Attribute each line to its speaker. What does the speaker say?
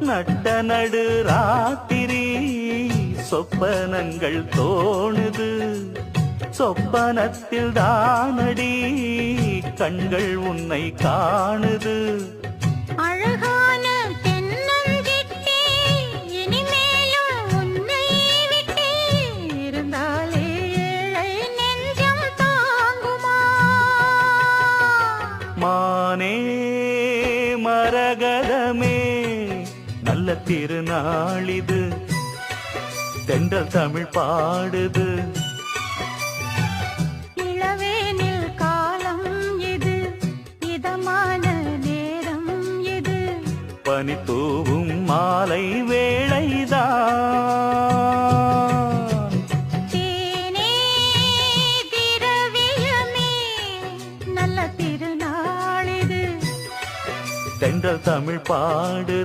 Speaker 1: நட்ட நடு ராத்திரி சொப்பனங்கள் தோணுது. சொப்பனத்தில் தானடி கண்கள் உன்னை காணுது.
Speaker 2: அழகான தென்னஞ்சிட்டே இனிமேலும் உன்னை விட்டே இருந்தாலே ஏழை நெஞ்சம் தாங்குமா?
Speaker 1: மானே மரகதமே நல்ல திருநாளிது தென்றல் தமிழ் பாடுது.
Speaker 2: இளவேனில் காலம் இது. இதமான நேரம் இது.
Speaker 1: பனி தூவும் மாலை வேளைதான்.
Speaker 2: தேனே திரவியமே நல்ல திருநாள் இது.
Speaker 1: தென்றல் தமிழ் பாடு